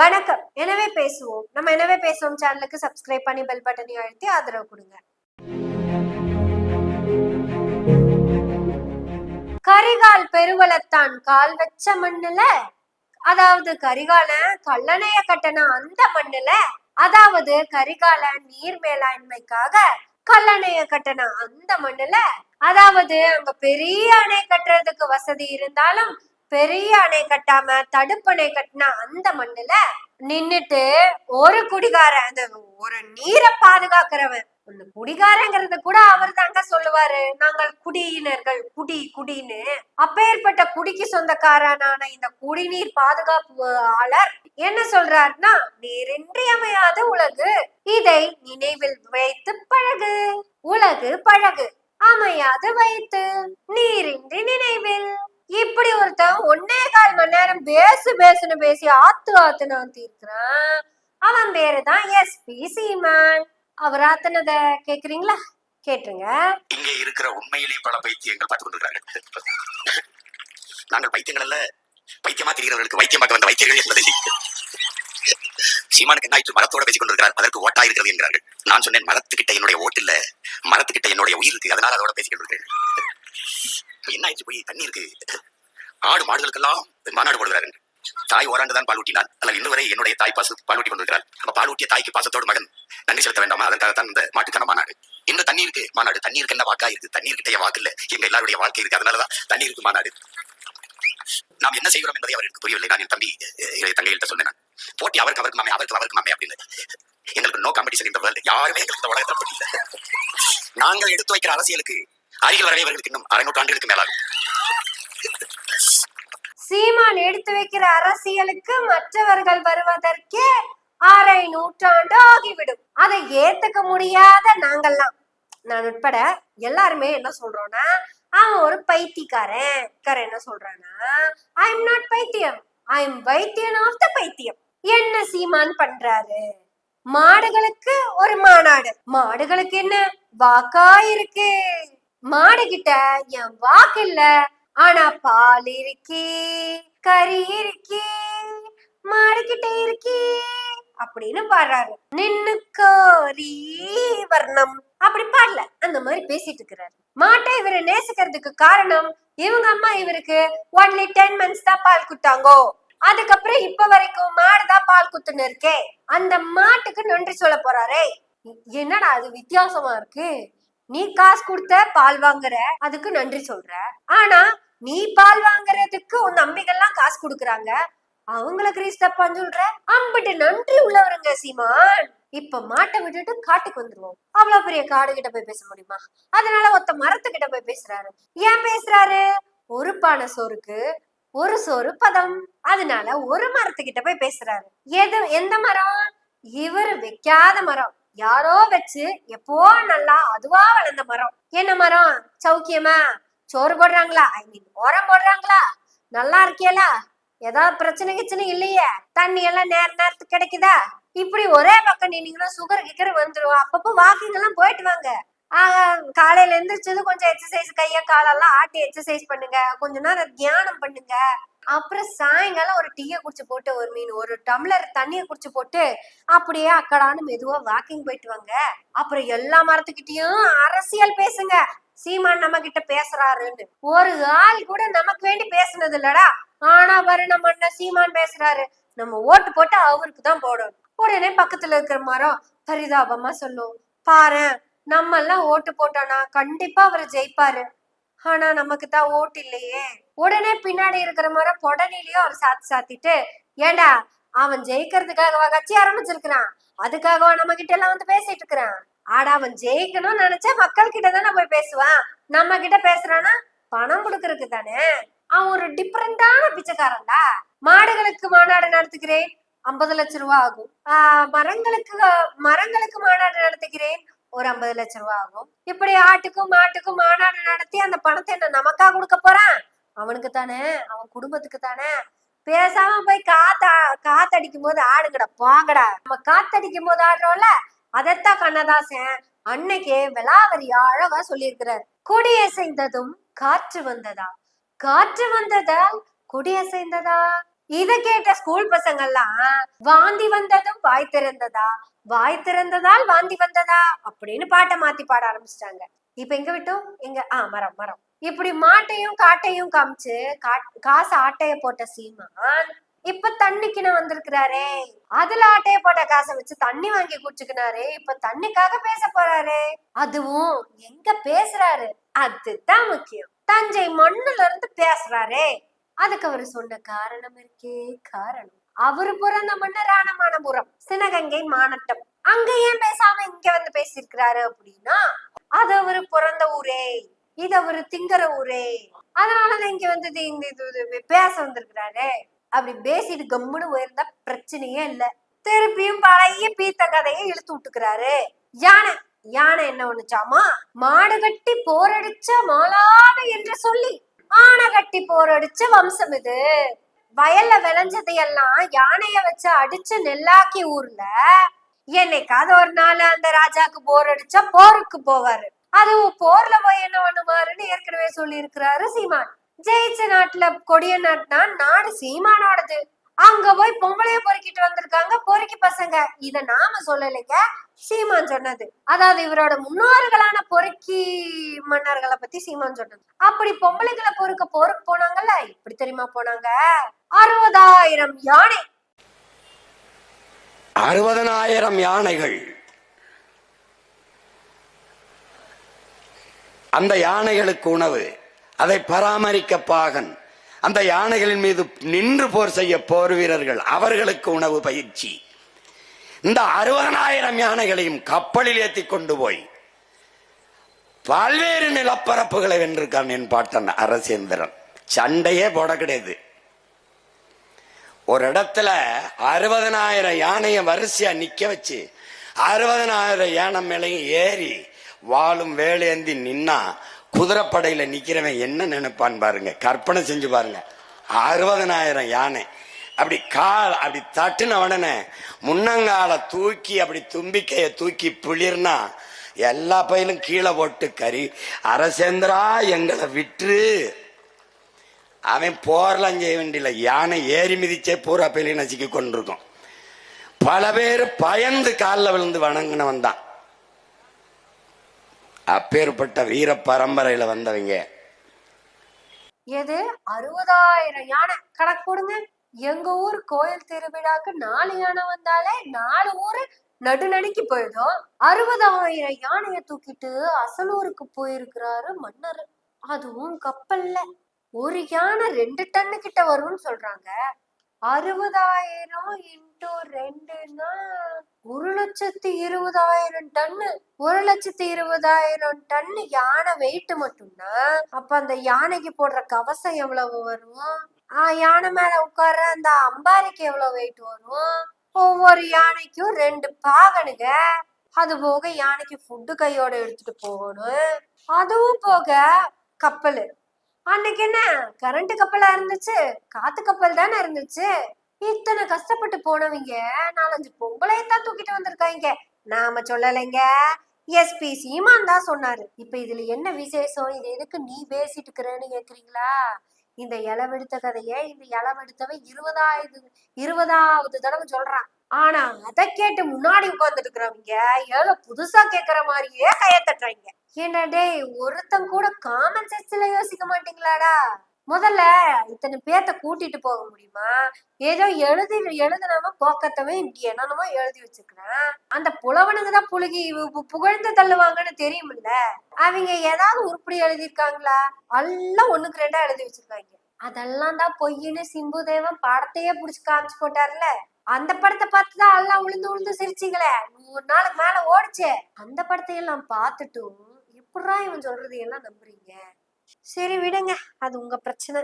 வணக்கம். எனவே பேசுவோம். நம்ம எனவே பேசுவோம் சேனலுக்கு சப்ஸ்கிரைப் பண்ணி பெல் பட்டனை அழுத்தி ஆதரவு கொடுங்க. கரிகால் பெருவளத்தான் கால் வச்ச மண்ணுல? அதாவது கரிகால கல்லணைய கட்டண அந்த மண்ணுல? அதாவது கரிகால நீர் மேலாண்மைக்காக கல்லணைய கட்டண அந்த மண்ணுல? அதாவது அங்க பெரிய அணை கட்டுறதுக்கு வசதி இருந்தாலும் பெரிய அணை கட்டாம தடுப்பணை கட்டின அந்த மண்ணுல நின்னுட்டு ஒரு குடிகாரன் அந்த ஒரு நீரை பாதுகாக்கிறவன். அந்த குடிகாரங்கிறது கூட அவர் தாங்க சொல்லுவாரு. நாங்கள் குடியினர்கள் குடி குடின்னு. அப்பேற்பட்ட குடிக்கு சொந்தக்காரனான இந்த குடிநீர் பாதுகாப்பு ஆளர் என்ன சொல்றாருன்னா நீரின்றியமையாத உலகு இதை நினைவில் வைத்து பழகு. உலகு பழகு அமையாது வைத்து. நீரின்றி நினைவில். இப்படி ஒருத்தன் ஒன்னே கால் மணி நேரம் பேசு பேசுன்னு பேசி ஆத்து ஆத்துன்னு ஆத்திருக்கிறான் அவன் பேரு தான் எஸ்பி சீமான். அவர் ஆத்துனத கேக்குறீங்களா? கேட்டுருங்க. இங்க இருக்கிற உண்மையிலே பல பைத்தியங்கள் பார்த்து கொண்டிருக்கிறார்கள். நாங்கள் பைத்தியங்கள் அல்ல பைத்தியமா தெரிகிறவர்களுக்கு வைத்தியம் பார்க்க வந்த வைத்தியர்கள் என்பதை சீமானுக்கு என்ன மரத்தோட பேசிக் கொண்டிருக்கிறார். அதற்கு ஓட்டா இருக்கிறது என்கிறார்கள். நான் சொன்னேன் மரத்துக்கிட்ட என்னுடைய ஓட்டு இல்ல. மரத்துக்கிட்ட என்னுடைய உயிர் இருக்கு அதனால அதோட பேசிக் கொண்டிருக்கிறேன். என்ன ஆயிடுச்சு போய் தண்ணி இருக்கு. ஆடு மாடுகளுக்கெல்லாம் மாநாடு போடுகிறார்கள் தாய் ஓராண்டு தான் பால் ஊட்டினான் ஆனால் இன்று வரை என்னுடைய தாய் பாசு பால் ஊட்டி கொண்டிருக்கிறார் அப்ப பால் ஊட்டிய தாய்க்கு பாசத்தோடு மகன் நன்றி செலுத்த வேண்டாமா? அதற்காகத்தான் இந்த மாட்டுக்கான மாநாடு. இன்னும் தண்ணி இருக்கு. மாநாடு தண்ணீருக்கு என்ன வாக்கா இருக்கு? தண்ணீர் கிட்டே வாக்கு இல்ல. எங்க எல்லாருடைய வாழ்க்கை இருக்கு. அதனாலதான் தண்ணீருக்கு மாநாடு. நாம் என்ன செய்கிறோம் என்பதை அவருக்கு புரியவில்லை. நான் என் தம்பி தங்கையிட்ட சொன்னேன் போட்டி அவருக்கு அவருக்கு மாமே அவருக்கு அவருக்கு மாமே அப்படின்னு. எங்களுக்கு நோ காம்படிஷன் இந்த யாருமே எங்களுக்கு உலகத்தில் போட்டி இல்லை. நாங்கள் எடுத்து வைக்கிற அரசியலுக்கு அருகில் வரவேவர்களுக்கு இன்னும் அரை நூற்றாண்டுகளுக்கு மேலாகும். சீமான் எடுத்து வைக்கிற அரசியலுக்கு மற்றவர்கள் வருவதற்கே அரை நூற்றாண்டு ஆகிவிடும். அதை ஏத்துக்க முடியாத நாங்கெல்லாம் நான் உட்பட எல்லாருமே என்ன சொல்றோம்னா அவன் ஒரு பைத்தியக்காரன். காரன் என்ன சொல்றானா ஐ எம் நாட் பைத்தியம். I am Vaithiyan of the பைத்தியம். என்ன சீமான் பண்றாரு? மாடுகளுக்கு ஒரு மாநாடு. மாடுகளுக்கு என்ன? வாக்கா இருக்கு. மாடுகிட்ட என் வாக்கு இல்ல. ஆனா பால் இருக்கே கறி இருக்கே மாடு கிட்ட இருக்கே அப்படின்னு பாடுறாரு. நின்னு கோரி வர்ணம் அப்படி பாடல. அந்த மாதிரி பேசிட்டு இருக்கிறாரு. மாட்டை இவரை நேசிக்கிறதுக்கு காரணம் இவங்க அம்மா இவருக்கு ஒன்லி டென் மந்த்ஸ் தான் பால் குத்தாங்கோ அதுக்கப்புறம் இப்ப வரைக்கும் மாடுதான் பால் குத்துன்னு இருக்கே. அந்த மாட்டுக்கு நன்றி சொல்ல போறாரே. என்னடா அது வித்தியாசமா இருக்கு? நீ காசு கொடுத்த பால் வாங்குற அதுக்கு நன்றி சொல்ற. ஆனா நீ பால் வாங்குறதுக்கு உன் நம்பிக்கைலாம் காசு கொடுக்குறாங்க. அவங்கள கிரீஸ் சொல்ற? அம்பிட்டு நன்றி உள்ளவருங்க சீமான். இப்ப மாட்டை விட்டுட்டு காட்டுக்கு வந்துருவோம். அவ்வளவு பெரிய காடு கிட்ட போய் பேச முடியுமா? அதனால ஒத்த மரத்துக்கிட்ட போய் பேசுறாரு. ஏன் பேசுறாரு? ஒரு பானை சோறுக்கு ஒரு சோறு பதம். அதனால ஒரு மரத்துக்கிட்ட போய் பேசுறாரு. எது எந்த மரம்? இவரு வைக்காத மரம். யாரோ வச்சு எப்போ நல்லா அதுவா வளர்ந்த மரம். என்ன மரம்? சௌக்கியமா? சோறு போடுறாங்களா? ஐ மீன் உரம் போடுறாங்களா? நல்லா இருக்கியல ஏதாவது பிரச்சனை கிச்சனை இல்லையே? தண்ணி எல்லாம் நேர நேரத்துக்கு கிடைக்குதா? இப்படி ஒரே பக்கம் நின்னீங்கன்னா சுகர் கிக்கர் வந்துரும். அப்பப்போ வாக்கிங் எல்லாம் போயிட்டு வாங்க. ஆஹ் காலையில எந்திரிச்சது கொஞ்சம் எக்ஸசைஸ் கையை காலெல்லாம் ஆட்டி எக்ஸசைஸ் பண்ணுங்க. கொஞ்ச நேரம் தியானம் பண்ணுங்க. அப்புறம் சாயங்காலம் ஒரு டீயை குடிச்சு போட்டு ஒரு மீன் ஒரு டம்ளர் தண்ணியை குடிச்சு போட்டு அப்படியே அக்கடான்னு மெதுவா வாக்கிங் போயிட்டு வாங்க. அப்புறம் எல்லா மரத்துக்கிட்டயும் அரசியல் பேசுங்க. சீமான் நம்ம கிட்ட பேசுறாருன்னு. ஒரு ஆள் கூட நமக்கு வேண்டி பேசுனது இல்லடா. ஆனா வரு நம்ம அண்ணன் சீமான் பேசுறாரு. நம்ம ஓட்டு போட்டு அவருக்கு தான் போடணும். உடனே பக்கத்துல இருக்கிற மரம் பரிதாபமா சொல்லும். பாரேன் நம்ம எல்லாம் ஓட்டு போட்டோம்னா கண்டிப்பா அவர் ஜெயிப்பாரு. ஆனா நமக்கு தான் ஓட்டு இல்லையே. உடனே பின்னாடி இருக்கிற மாதிரி புடனிலையும் அவர் சாத்தி சாத்திட்டு ஏண்டா அவன் ஜெயிக்கிறதுக்காகவா கட்சி ஆரம்பிச்சிருக்கிறான்? அதுக்காகவா நம்ம கிட்ட எல்லாம் வந்து பேசிட்டு இருக்கிறான்? ஆடா அவன் ஜெயிக்கணும்னு நினைச்சா மக்கள் கிட்ட தானே போய் பேசுவான்? நம்ம கிட்ட பேசுறானா பணம் கொடுக்கறதுக்கு தானே? அவன் ஒரு டிஃப்ரெண்டான பிச்சைக்காரன்டா. மாடுகளுக்கு மாநாடு நடத்துகிறேன் ஐம்பது லட்சம் ரூபா ஆகும். ஆஹ் மரங்களுக்கு மரங்களுக்கு மாநாடு நடத்துகிறேன் ஒரு ஐம்பது லட்சம் ரூபா ஆகும். இப்படி ஆட்டுக்கும் மாட்டுக்கும் மாநாடு நடத்தி அந்த பணத்தை என்ன நமக்கா கொடுக்க போறான்? அவனுக்கு தானே அவன் குடும்பத்துக்கு தானே. பேசாம போய் காத்தா காத்தடிக்கும் போது ஆடுங்கடா போங்கடா. நம்ம காத்தடிக்கும் போது ஆடுறோம்ல அதைத்தான் கண்ணதாசன் அன்னைக்கே விளாவரி அழகா சொல்லியிருக்கிறார். கொடியசைந்ததும் காற்று வந்ததா? காற்று வந்ததால் கொடியசைந்ததா? இத கேட்ட ஸ்கூல் பசங்க எல்லாம் வாந்தி வந்ததும் வாய் திறந்ததா? வாய் திறந்ததால் வாந்தி வந்ததா? அப்படின்னு பாட்டை மாத்தி பாட ஆரம்பிச்சிட்டாங்க. இப்ப எங்க விட்டோம்? எங்க ஆ மரம் மரம். இப்படி மாட்டையும் காட்டையும் காமிச்சு காட்- காசு ஆட்டைய போட்ட சீமான் இப்ப தண்ணிக்குன்னு வந்திருக்கிறாரே. அதுல ஆட்டைய போட்ட காசை வச்சு தண்ணி வாங்கி குடிச்சுக்கினாரு. இப்ப தண்ணிக்காக பேச போறாரு. அதுவும் எங்க பேசுறாரு? அதுதான் முக்கியம். தஞ்சை மண்ணுல இருந்து பேசுறாரே. அதுக்கு அவர் சொன்ன காரணம் இருக்கே. காரணம். அவரு பிறந்த மண்ணு ராணமானபுரம் சினகங்கை மானட்டம் அங்க ஏன் பேசாம இங்க வந்து பேசியிருக்கிறாரு அப்படின்னா அது அவரு பிறந்த ஊரே. இது அவரு திங்கற ஊரே. அதனாலதான் இங்க வந்து இந்த இது இது பேச வந்திருக்கிறாரு. அப்படி பேசிட்டு கம்முன்னு உயர்ந்தா பிரச்சனையே இல்ல. திருப்பியும் பழைய பீத்த கதையை இழுத்து விட்டுக்கிறாரு. யானை யானை என்ன ஒண்ணுச்சாமா? மாடு கட்டி போரடிச்ச மாலாடு என்று சொல்லி ஆனை கட்டி போரடிச்ச வம்சம் இது. வயல்ல விளைஞ்சதையெல்லாம் யானைய வச்சு அடிச்சு நெல்லாக்கி ஊர்ல என்னைக்காவது ஒரு நாள் அந்த ராஜாக்கு போர் அடிச்சா போருக்கு போவாரு. அதுவும் போர்ல போய் என்ன பண்ணுவாருன்னு ஏற்கனவே சொல்லி இருக்கிறாரு சீமான். ஜெயிச்ச நாட்டுல கொடிய நாட்டுனா நாடு சீமானோடது. அங்க போய் பொம்பளைய பொறுக்கிட்டு வந்திருக்காங்க பொறுக்கி பசங்க. இத நாம சொல்லலைங்க சீமான் சொன்னது. அதாவது இவரோட முன்னோர்களான பொறுக்கி மன்னர்களை பத்தி சீமான் சொன்னது. அப்படி பொம்பளைகளை பொறுக்க போருக்கு போனாங்கல்ல? இப்படி தெரியுமா போனாங்க? அறுபதாயிரம் யானை. அறுபதனாயிரம் யானைகள். அந்த யானைகளுக்கு உணவு. அதை பராமரிக்க பாகன். அந்த யானைகளின் மீது நின்று போர் செய்ய போர் வீரர்கள். அவர்களுக்கு உணவு பயிற்சி. இந்த அறுபதனாயிரம் யானைகளையும் கப்பலில் ஏத்தி கொண்டு போய் பல்வேறு நிலப்பரப்புகளை வென்றிருக்கான் என் பாட்டன் அரசேந்திரன். சண்டையே போட கிடையாது. ஒரு இடத்துல அறுபதனாயிரம் யானையை வரிசையா நிக்க வச்சு அறுபதனாயிரம் யானை மேலையும் ஏறி வாழும் வேலையேந்தி நின்னா குதிரைப்படையில நிக்கிறவன் என்ன நினைப்பான் பாருங்க. கற்பனை செஞ்சு பாருங்க. அறுபதனாயிரம் யானை. அப்படி கால் அப்படி தட்டுன உடனே முன்னங்கால தூக்கி அப்படி தும்பிக்கைய தூக்கி பிளிர்னா எல்லா பயிலும் கீழே போட்டு கறி அரசேந்திரா எங்களை விட்டுரு அவன் போர்லாம் செய்ய வேண்டியில்ல. யானை ஏறி மிதிச்சே பூரா பயிலையும் நசுக்கி கொண்டிருக்கும். பல பேர் பயந்து காலில் விழுந்து வணங்கினவன் தான். அப்பேற்பட்ட வீர பரம்பரையில வந்தவங்க. எது? அறுபதாயிரம் யானை. கணக்கு போடுங்க. எங்க ஊர் கோயில் திருவிழாக்கு நாலு யானை வந்தாலே நாலு ஊரு நடுநடுக்கி போயிடும் அறுபதாயிரம் யானைய தூக்கிட்டு அசலூருக்கு போயிருக்கிறாரு மன்னர். அதுவும் கப்பல்ல. ஒரு யானை ரெண்டு டன்னு கிட்ட வரும்னு சொல்றாங்க. அறுபதாயிரம் இன்டூ ரெண்டுன்னா ஒரு லட்சத்தி இருபதாயிரம் டன்னு ஒரு லட்சத்தி இருபதாயிரம் டன்னு யானை வெயிட் மட்டும்னா அப்ப அந்த யானைக்கு போடுற கவசம் எவ்வளவு வரும்? ஆஹ் யானை மேல உட்கார்ற அந்த அம்பாரிக்கு எவ்வளவு வெயிட் வரும்? ஒவ்வொரு யானைக்கும் ரெண்டு பாகனுங்க அது போக யானைக்கு ஃபுட்டு கையோட எடுத்துட்டு போகணும். அதுவும் போக கப்பல். அன்னைக்கு என்ன? கரண்ட் கப்பலா இருந்துச்சு. காத்து கப்பல் தானே இருந்துச்சு. இத்தனை கஷ்டப்பட்டு போனவங்க நாலஞ்சு பொம்பளையை தான் தூக்கிட்டு வந்திருக்காங்க. நாம சொல்லலைங்க. எஸ்பி சீமான் தான் சொன்னாரு. இப்ப இதுல என்ன விசேஷம்? இது எதுக்கு நீ பேசிட்டு இருக்கிறேன்னு கேக்குறீங்களா? இந்த இளவெடுத்த கதையை இந்த இளவெடுத்தவன் இருபதாவது இருபதாவது தடவை சொல்றான். ஆனா அதை கேட்டு முன்னாடி உட்கார்ந்துட்டு இருக்கிறவங்க ஏதோ புதுசா கேக்குற மாதிரியே கைய தட்டுறாங்க. ஏன்னா டேய் ஒருத்தன் கூட காமன் சென்ஸ்ல யோசிக்க மாட்டீங்களாடா? முதல்ல இத்தனை பேத்த கூட்டிட்டு போக முடியுமா? ஏதோ எழுதி எழுதுனாம போக்கத்தவே இப்படி என்னென்னமோ எழுதி வச்சிருக்கிறான். அந்த புலவனுங்க தான் புழுகி பு- புகழ்ந்து தள்ளுவாங்கன்னு தெரியுமில்ல? அவங்க ஏதாவது உருப்படி எழுதியிருக்காங்களா? எல்லாம் ஒண்ணுக்கு ரெண்டா எழுதி வச்சிருக்காங்க. அதெல்லாம் தான் பொய்ன்னு சிம்பு தேவன் படத்தையே புடிச்சு காமிச்சு போட்டார்ல. அந்த படத்தை பார்த்துதான் எல்லாம் உளுந்து உளுந்து சிரிச்சிங்களே. நூறு நாளுக்கு மேல ஓடிச்சே. அந்த படத்தையெல்லாம் பார்த்துட்டும் எப்படா இவன் சொல்றது எல்லாம் நம்புறீங்க? சரி விடுங்க. அது உங்க பிரச்சனை.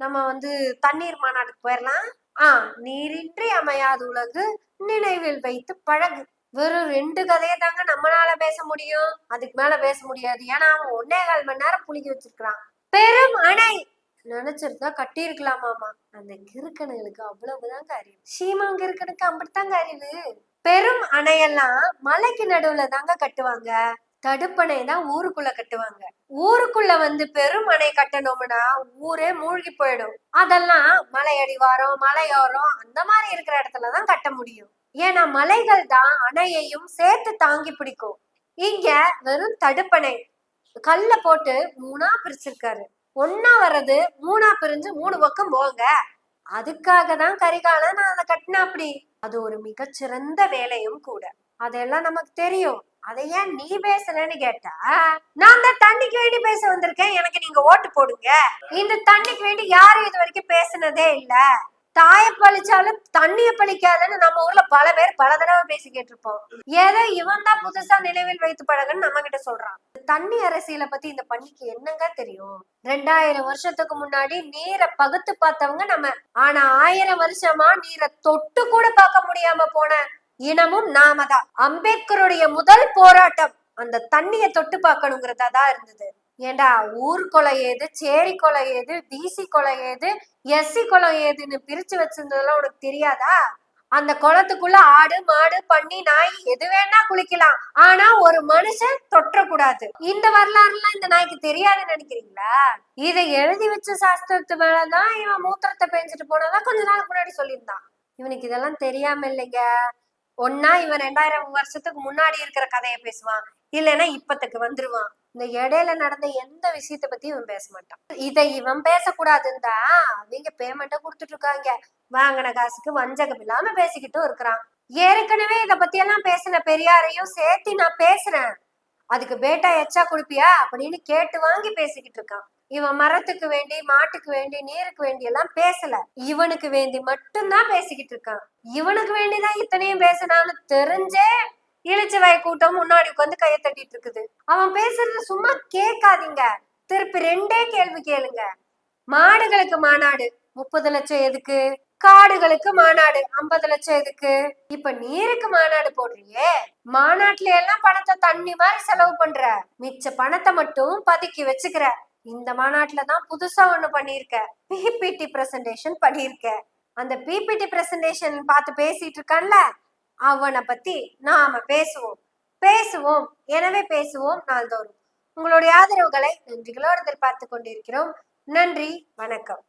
நம்ம வந்து தண்ணீர் மாநாடுக்கு போயிடலாம் ஆ நீரின்றி அமையாது உலகு நினைவில் வைத்து பழகு. வெறும் ரெண்டு கதையை தாங்க நம்மளால பேச முடியும். அதுக்கு மேல பேச முடியாது. ஏன்னா அவன் ஒன்னே கால் மணி நேரம் புளிக்க வச்சிருக்கிறான். பெரும் அணை! நினைச்சிருந்தா கட்டியிருக்கலாமாமா? அந்த கிறுக்கனுங்களுக்கு அவ்வளவுதாங்க அறிவு. சீமான் கிறுக்கனுக்கு அப்படித்தாங்க அறிவு. பெரும் அணையெல்லாம் மலைக்கு நடுவுல தாங்க கட்டுவாங்க. தடுப்பணை தான் ஊருக்குள்ள கட்டுவாங்க. ஊருக்குள்ள வந்து பெரும் அணை கட்டணும்னா ஊரே மூழ்கி போயிடும். அதெல்லாம் மலையடிவாரம் மலையோரம் அந்த மாதிரி இருக்கிற இடத்துல தான் கட்ட முடியும். ஏன்னா மலைகள் தான் அணையையும் சேர்த்து தாங்கி பிடிக்கும். இங்க வெறும் தடுப்பணை. கல்ல போட்டு மூணா பிரிச்சிருக்காரு. ஒன்னா வர்றது மூணா பிரிஞ்சு மூணு பக்கம் போங்க. அதுக்காக தான் கரிகாலன் நான் அதை கட்டினா அப்படி அது ஒரு மிகச்சிறந்த வேலையும் கூட. அதெல்லாம் நமக்கு தெரியும். அதை ஏன் நீ பேசலன்னு கேட்டா நான் தான் தண்ணிக்கு வேண்டி பேச வந்திருக்கேன். எனக்கு நீங்க ஓட்டு போடுங்க. இந்த தண்ணிக்கு வேண்டி யாரும் இது வரைக்கும் பேசுனதே இல்ல. தாய பழிச்சாலும் தண்ணிய பழிக்காதுன்னு நம்ம ஊர்ல பல பேர் பல தடவை பேசி கேட்டிருப்போம். ஏதோ இவன் தான் புதுசா நினைவில் வைத்து பழகன்னு நம்ம கிட்ட சொல்றான். தண்ணி அரசியலை பத்தி இந்த பண்ணிக்கு என்னங்க தெரியும்? ரெண்டாயிரம் வருஷத்துக்கு முன்னாடி நீரை பகுத்து பார்த்தவங்க நம்ம ஆனா ஆயிரம் வருஷமா நீரை தொட்டு கூட பார்க்க முடியாம போன இனமும் நாம தான் அம்பேத்கருடைய முதல் போராட்டம் அந்த தண்ணிய தொட்டு பார்க்கணுங்கிறதா தான் இருந்தது. ஏண்டா ஊர் கொலை ஏது சேரி கொலை ஏது பிசி கொலை ஏது எஸ்சி கொலை ஏதுன்னு பிரிச்சு வச்சிருந்ததெல்லாம் உனக்கு தெரியாதா? அந்த குளத்துக்குள்ள ஆடு மாடு பண்ணி நாய் எது வேணா குளிக்கலாம். ஆனா ஒரு மனுஷன் தொற்றக்கூடாது. இந்த வரலாறுலாம் இந்த நாய்க்கு தெரியாதுன்னு நினைக்கிறீங்களா? இதை எழுதி வச்ச சாஸ்திரத்து மேலதான் இவன் மூத்திரத்தை பெஞ்சிட்டு போனதான் கொஞ்ச நாள் முன்னாடி சொல்லியிருந்தான். இவனுக்கு இதெல்லாம் தெரியாம இல்லைங்க. ஒன்னா இவன் ரெண்டாயிரம் வருஷத்துக்கு முன்னாடி இருக்கிற கதையை பேசுவான். இல்லைன்னா இப்பத்துக்கு வந்துருவான். இந்த இடையில நடந்த எந்த விஷயத்த பத்தி இவன் பேச மாட்டான். இதை இவன் பேசக்கூடாதுன்னா அவங்க பேமெண்ட்டை கொடுத்துட்டு இருக்காங்க வாங்கின காசுக்கு வஞ்சகம் இல்லாம பேசிக்கிட்டும் இருக்கிறான். ஏற்கனவே இதை பத்தி எல்லாம் பேசின பெரியாரையும் சேர்த்து நான் பேசுறேன். அதுக்கு பேட்டா எச்சா கொடுப்பியா? அப்படின்னு கேட்டு வாங்கி பேசிக்கிட்டு இருக்கான். இவன் மரத்துக்கு வேண்டி மாட்டுக்கு வேண்டி நீருக்கு வேண்டி எல்லாம் பேசல. இவனுக்கு வேண்டி மட்டும்தான் பேசிக்கிட்டு இருக்கான். இவனுக்கு வேண்டிதான் இத்தனையும் பேசினான்னு தெரிஞ்சே இளிச்சவாய் கூட்டம் முன்னாடி உட்காந்து கையை தட்டிட்டு இருக்குது. அவன் பேசுறது சும்மா கேட்காதீங்க. திருப்பி ரெண்டே கேள்வி கேளுங்க. மாடுகளுக்கு மாநாடு. முப்பது லட்சம் எதுக்கு? காடுகளுக்கு மாநாடு. ஐம்பது லட்சம் எதுக்கு? இப்ப நீருக்கு மாநாடு போடுறியே. மாநாட்டுல எல்லாம் பணத்தை தண்ணி மாதிரி செலவு பண்ற. மிச்ச பணத்தை மட்டும் பதுக்கி வச்சுக்கிற. இந்த மாநாட்டுல தான் புதுசா ஒண்ணு பண்ணிருக்க பிபிடி பிரசன்டேஷன் பண்ணிருக்க அந்த பிபிடி பிரசன்டேஷன் பார்த்து பேசிட்டு இருக்கான்ல அவனை பத்தி நாம பேசுவோம். பேசுவோம். எனவே பேசுவோம் நாள்தோறும். உங்களுடைய ஆதரவுகளை நன்றிகளோடு எதிர்பார்த்து கொண்டிருக்கிறோம். நன்றி வணக்கம்.